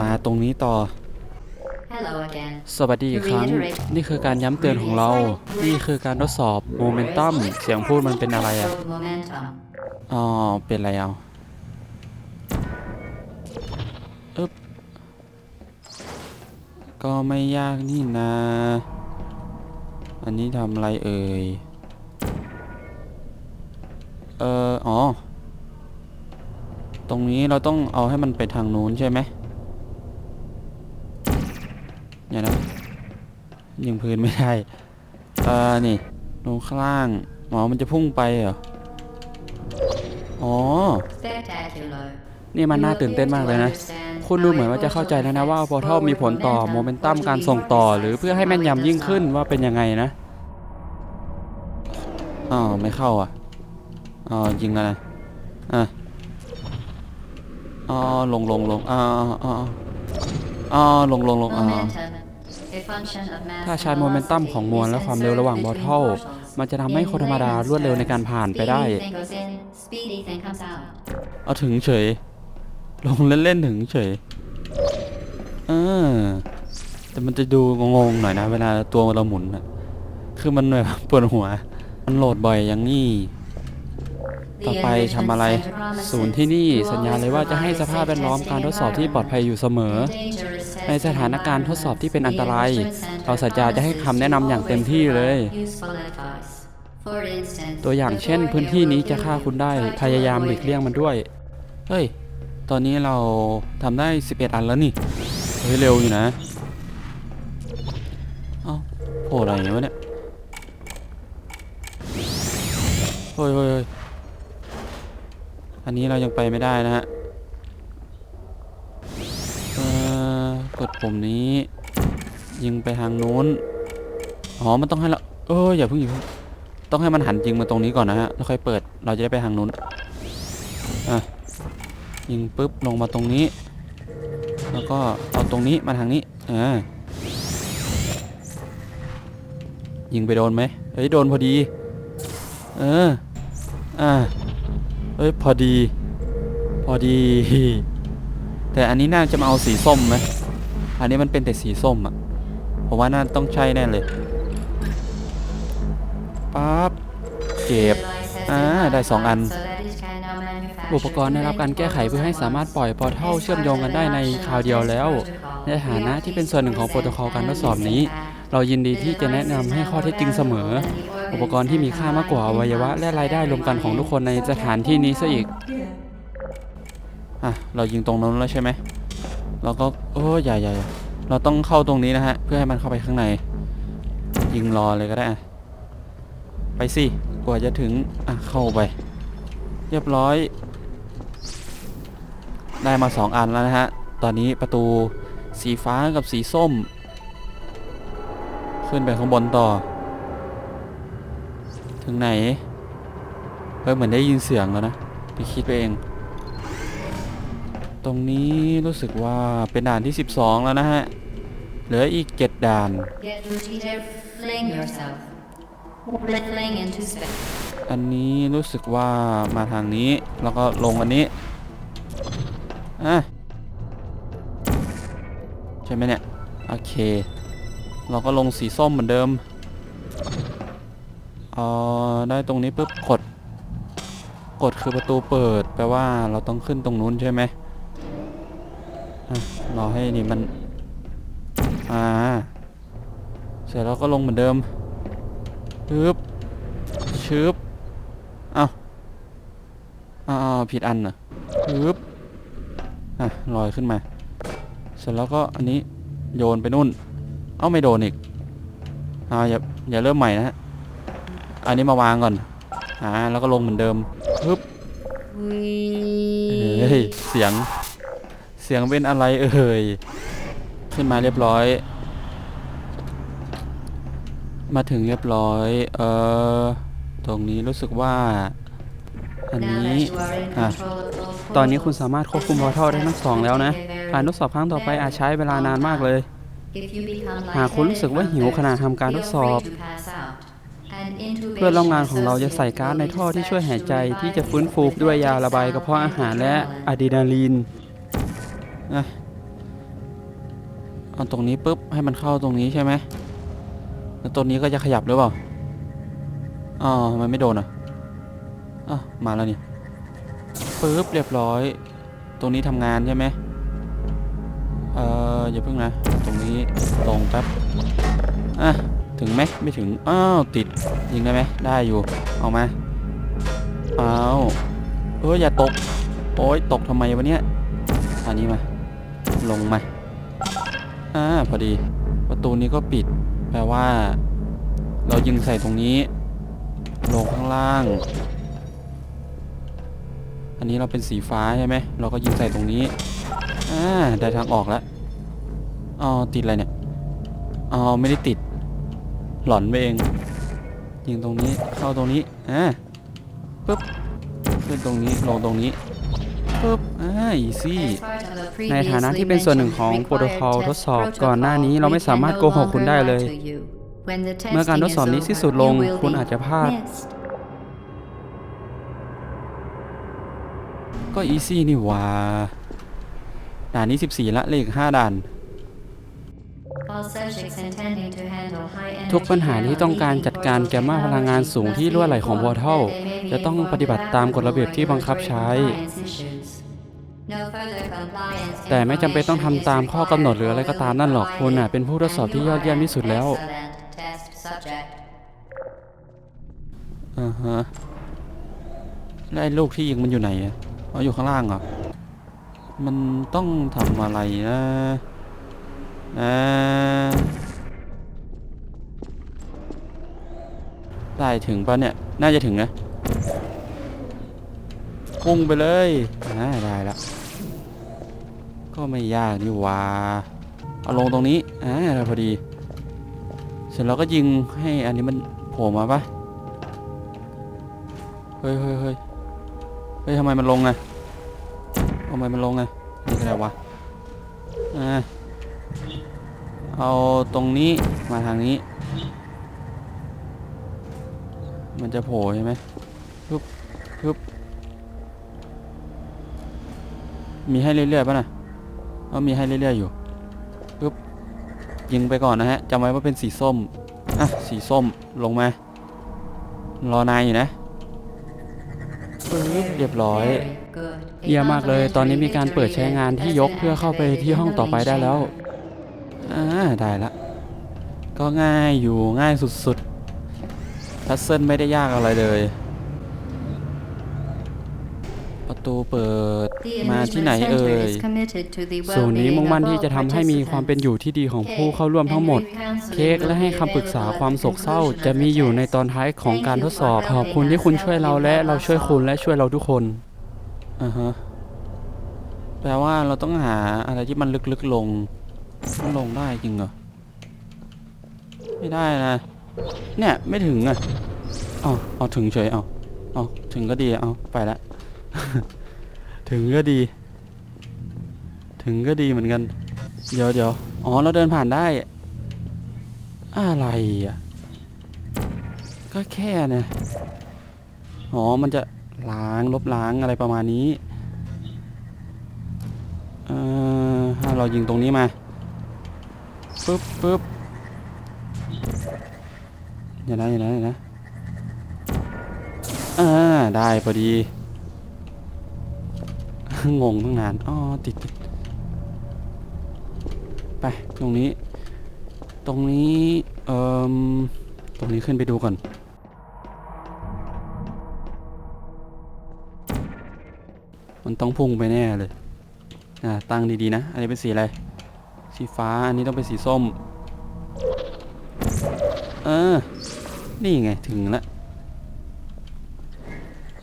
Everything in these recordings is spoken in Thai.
มาตรงนี้ต่อ Hello again. สวัสดีอีกครั้ง นี่คือการย้ำเตือนของเรา นี่คือการทดสอบโมเมนตัม เสียงพูดมันเป็นอะไรอะ Control momentum. อ๋อ เป็นอะไรเอาอึ๊บก็ไม่ยากนี่นะ อันนี้ทำอะไรเอ่ย เอออ๋อ ตรงนี้เราต้องเอาให้มันไปทางนู้นใช่ไหม อย่านะยิงพื้นไม่ได้เออนี่ลงข้างล่างอ๋อมันจะพุ่งไปเหรอ อ๋อ นี่มันน่าตื่นเต้นมากเลยนะ คุณดูเหมือนว่าจะเข้าใจแล้วนะว่าพอเท่ามีผลต่อโมเมนตัมการส่งต่อ หรือเพื่อให้แม่นยำยิ่งขึ้นว่าเป็นยังไงนะอ๋อไม่เข้าอะอ๋อยิงแล้วนะอะอ๋อลงลงลงอ๋ออ๋ออ๋อลงลงลงอ๋อ ถ้า and ใช้โมเมนตัม velocity ของมวลและความเร็วระหว่างบอทเทิลมันจะทำให้คนธรรมดารวดเร็วในการผ่านไปได้ Speedy thing goes in, speedy thing comes out. เอาถึงเฉย ลงเล่นๆถึงเฉยเออแต่มันจะดูงงๆหน่อยนะ เวลาตัวเราหมุนอะคือมันแบบปวดหัว มันโหลดบ่อยอย่างนี้ The ต่อไปทำอะไร enrichment center promises ศูนย์ที่นี่ to สัญญาเลยว่าจะให้สภาพแวดล้อมการทดสอบที่ปลอดภัยอยู่เสมอ dangerous ในสถานการณ์ทดสอบที่เป็นอันตราย เราสัญญาจะให้คำแนะนำอย่างเต็มที่เลย ตัวอย่างเช่น พื้นที่นี้จะฆ่าคุณได้ พยายามหลีกเลี่ยงมันด้วย เฮ้ย ตอนนี้เราทำได้ 11 อันแล้วนี่ เฮ้ย เร็วอยู่นะ เอ้าโผล่อะไรวะเนี่ยเฮ้ยเฮ้ยเฮ้ยอันนี้เรายังไปไม่ได้นะฮะ ดปุ่มนี้ ยิงไปทางนู้นอ๋อมันต้องให้เราเอออย่าเพิ่งอย่าเพิ่งต้องให้มันหันจริงมาตรงนี้ก่อนนะฮะแล้วค่อยเปิดเราจะได้ไปทางนู้นอะยิงปุ๊บลงมาตรงนี้ แล้วก็เอาตรงนี้มาทางนี้อ่ายิงไปโดนไหมเฮ้ยโดนพอดี เอออ่าเอ้ยพอดี พอดี แต่อันนี้น่าจะมาเอาสีส้มไหม อันนี้มันเป็นแต่สีส้มอะผมว่าน่าต้องใช่แน่เลยปั๊บเก็บอ่าได้สองอัน อุปกรณ์ได้รับการแก้ไขเพื่อให้สามารถปล่อยพอร์ทัลเชื่อมโยงกันได้ในคราวเดียวแล้ว ในฐานะที่เป็นส่วนหนึ่งของโปรโตคอลการทดสอบนี้ เรายินดีที่จะแนะนำให้ข้อเท็จจริงเสมอ อุปกรณ์ที่มีค่ามากกว่าอวัยวะและรายได้รวมกันของทุกคนในสถานที่นี้ซะอีกอะเรายิงตรงนั้นแล้วใช่ไหม เราก็โอ้ยอย่าอย่าอย่เราต้องเข้าตรงนี้นะฮะ เพื่อให้มันเข้าไปข้างใน ยิงรอเลยก็ได้ไปสิกว่าจะถึง อะ เข้าไป เรียบร้อย ได้มาสองอันแล้วนะฮะ ตอนนี้ประตูสีฟ้ากับสีส้ม ขึ้นไปข้างบนต่อ ถึงไหน เฮ้ย เหมือนได้ยินเสียงแล้วนะไปคิดไปเอง ตรงนี้รู้สึกว่าเป็นด่านที่ 12 แล้วนะฮะ เหลืออีก 7 ด่าน Get ready to fling yourself. Fling into space. อันนี้รู้สึกว่ามาทางนี้ แล้วก็ลงอันนี้อะใช่ไหมเนี่ย โอเค เราก็ลงสีส้มเหมือนเดิมเออได้ตรงนี้ปุ๊บกด กดคือประตูเปิด แปลว่าเราต้องขึ้นตรงนู้นใช่ไหมอะ รอให้นี่มัน อ่า เสร็จแล้วก็ลงเหมือนเดิมปึ๊บชึบเอ้าอ้าวผิดอันเหรอปึ๊บอะลอยขึ้นมา เสร็จแล้วก็อันนี้โยนไปนู่น เอ้าไม่โดนอีกอ่าอย่าอย่าเริ่มใหม่นะฮะ อันนี้มาวางก่อน อ่า แล้วก็ลงเหมือนเดิมปึ๊บเฮ้ย เสียง เสียงเป็นอะไรเอ่ย ขึ้นมาเรียบร้อย มาถึงเรียบร้อย เอ่อตรงนี้รู้สึกว่า อัน Now นี้ that you are in อะ control of those ตอนนี้คุณสามารถควบคุมพอร์ทัลได้ทั้งสองแล้วนะ การทดสอบครั้งต่อไปอาจใช้เวลานานมากเลย If you become หากคุณรู้สึกว่าหิวขณะทำการทดสอบ feel free to pass out. An intubation เพื่อนร่วมงานของเราจะใส่ก๊าซในท่อที่ช่วยหายใจที่จะฟื้นฟูด้วยยาระบายกระเพาะอาหารและอะดรีนาลีน อะเอาตรงนี้ปุ๊บให้มันเข้าตรงนี้ใช่ไหมแล้วตัวนี้ก็จะขยับหรือเปล่าอ๋อมันไม่โดนอะอะมาแล้วนี่ปุ๊บเรียบร้อย ตรงนี้ทำงานใช่ไหมเอ่ออย่าเพิ่งนะ ตรงนี้ตรงแป๊บอะถึงไหมไม่ถึง อ้าว ติดยิงได้ไหมได้อยู่ เอามาเอาเอออย่าตก โอ้ยตกทำไมวะเนี่ยอันนี้มา ลงมา อ่า พอดี ประตูนี้ก็ปิด แปลว่า เรายิงใส่ตรงนี้ ลงข้างล่าง อันนี้เราเป็นสีฟ้าใช่ไหม เราก็ยิงใส่ตรงนี้ อ่า ได้ทางออกแล้วอ๋อ ติดอะไรเนี่ย อ๋อ ไม่ได้ติด หลอนไปเอง ยิงตรงนี้ เข้าตรงนี้ อ่าปึ๊บ ขึ้นตรงนี้ ลงตรงนี้ ปึ๊บอ่าอีซี่ในฐานะที่เป็นส่วนหนึ่งของโปรโตคอลทดสอบก่อนหน้านี้เราไม่สามารถโกหกคุณได้เลย เมื่อการทดสอบนี้สิ้นสุดลงคุณอาจจะพลาด ก็อีซี่นี่หว่า ด่านนี้ 14 ละเลข5ด่าน ทุกปัญหาที่ต้องการจัดการแกมมาพลังงานสูงที่รั่วไหลของวอเทลจะต้องปฏิบัติตามกฎระเบียบที่บังคับใช้ แต่ไม่จำเป็นต้องทำตามข้อกำหนดหรืออะไรก็ตามนั่นหรอกคุณน่ะเป็นผู้ทดสอบที่ยอดเยี่ยมที่สุดแล้วอ่าฮะแล้วไอ้ลูกที่ยิงมันอยู่ไหนอะอ๋ออยู่ข้างล่างเหรอมันต้องทำอะไรนะอ่าได้ถึงปะเนี่ย น่าจะถึงนะพุ่งไปเลยอ่าได้แล้ว ไม่ยากนี่ว่าเอาลงตรงนี้อ่าพอดี เสร็จแล้วก็ยิงให้อันนี้มันโผล่มาปะเฮ้ยเฮ้ยเฮ้ยเฮ้ยทำไมมันลงอะทำไมมันลงอะนี่อะไรวะอ่าเอาตรงนี้มาทางนี้ มันจะโผล่ใช่ไหมปึ๊บปึ๊บมีให้เรื่อยๆป่ะนะ ก็มีให้เรื่อยๆอยู่ปึ๊บยิงไปก่อนนะฮะจำไว้ว่าเป็นสีส้มอะสีส้มลงมารอนายอยู่นะปึ๊บเรียบร้อยเยี่ยมมากเลย ตอนนี้มีการเปิดใช้งานที่ยกเพื่อเข้าไปที่ห้องต่อไปได้แล้วอ่าได้ละ ก็ง่ายอยู่ง่ายสุดๆพัซเซิลไม่ได้ยากอะไรเลย ประ ตูเปิดมาที่ไหนเอ่ยศูนย์นี้มุ่งมั่นที่จะทำให้มีความเป็นอยู่ที่ดีของผู้เข้าร่วมทั้งหมด เค้กและให้คำปรึกษาความโศกเศร้า จะมีอยู่ในตอนท้ายของการทดสอบ ขอบคุณที่คุณช่วยเราและเราช่วยคุณและช่วยเราทุกคนอ่าฮะแปลว่าเราต้องหาอะไรที่มันลึกๆลงมันลงได้จริงเหรอไม่ได้นะเนี่ยไม่ถึงอะเอาเอาถึงเฉยเอาเอาถึงก็ดีเอาไปละ ถึงก็ดี ถึงก็ดีเหมือนกัน เดี๋ยวเดี๋ยวอ๋อ เราเดินผ่านได้ อะไรอะ ก็แค่เนะอ๋อ มันจะล้างลบล้างอะไรประมาณนี้ เอ่อถ้าเรายิงตรงนี้มาปึ๊บปึ๊บเดี๋ยวนะเดี๋ยวนะเดี๋ยวนะอ่าได้พอดี งงตั้งนานอ๋อติดติดไปตรงนี้ ตรงนี้เอ่มตรงนี้ขึ้นไปดูก่อนมันต้องพุ่งไปแน่เลย อ่า ตั้งดีๆนะ อันนี้เป็นสีอะไร สีฟ้า อันนี้ต้องเป็นสีส้ม เออ นี่ไง ถึงล้ว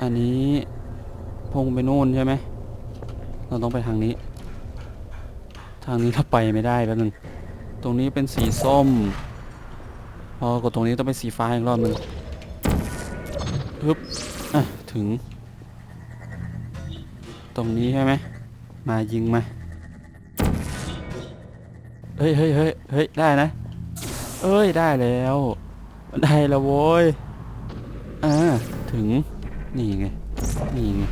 อันนี้พุ่งไปนู่นใช่ไหม เราต้องไปทางนี้ ทางนี้เราไปไม่ได้แป๊บนึงตรงนี้เป็นสีส้ม พอกดตรงนี้ต้องเป็นสีฟ้าอีกรอบนึงปึ๊บอะถึง ตรงนี้ใช่ไหมมายิงมา เฮ้ยเฮ้ยเฮ้ยเฮ้ยได้นะ เอ้ยได้แล้ว ได้แล้วโว้ยอ่าถึง นี่ไง นี่ไง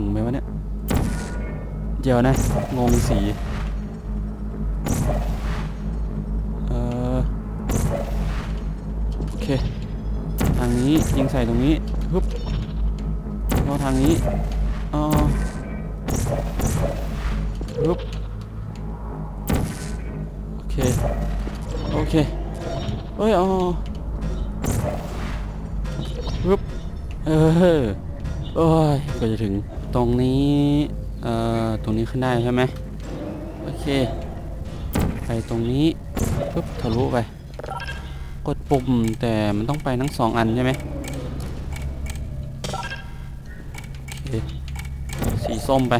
งถึงไหมวะเนี่ย เดี๋ยวนะ งงสี เออโอเค ทางนี้ยิงใส่ตรงนี้ฮึบแล้วทางนี้อ๋อฮึบโอเค โอเคเอ้ยอ๋อฮึบเออโอ้ยก็จะถึง ตรงนี้ เอ่อ ตรงนี้ขึ้นได้ใช่ไหมโอเค ไปตรงนี้ปุ๊บทะลุไป กดปุ่มแต่มันต้องไปทั้งสองอันใช่ไหมโอเคสีส้มไป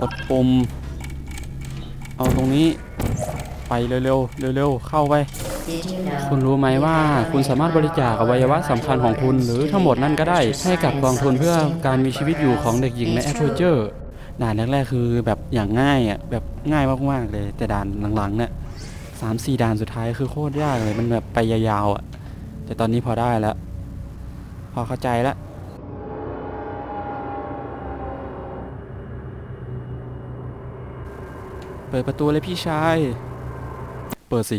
กดปุ่ม เอาตรงนี้ ไปเร็วๆ เร็วๆ เข้าไป คุณรู้ไหมว่าคุณสามารถบริจาคอวัยวะสำคัญของคุณ หรือทั้งหมดนั่นก็ได้ ให้กับกองทุนเพื่อการมีชีวิตอยู่ของเด็กหญิงในแอปเปิลเจอร์ด่านแรกๆคือแบบอย่างง่ายอะแบบง่ายมากๆเลย แต่ด่านหลังๆเนี่ยสามสี่ด่านสุดท้ายคือโคตรยากเลยมันแบบไปยาวๆอะแต่ตอนนี้พอได้แล้ว พอเข้าใจแล้วเปิดประตูเลยพี่ชาย เปิดสิ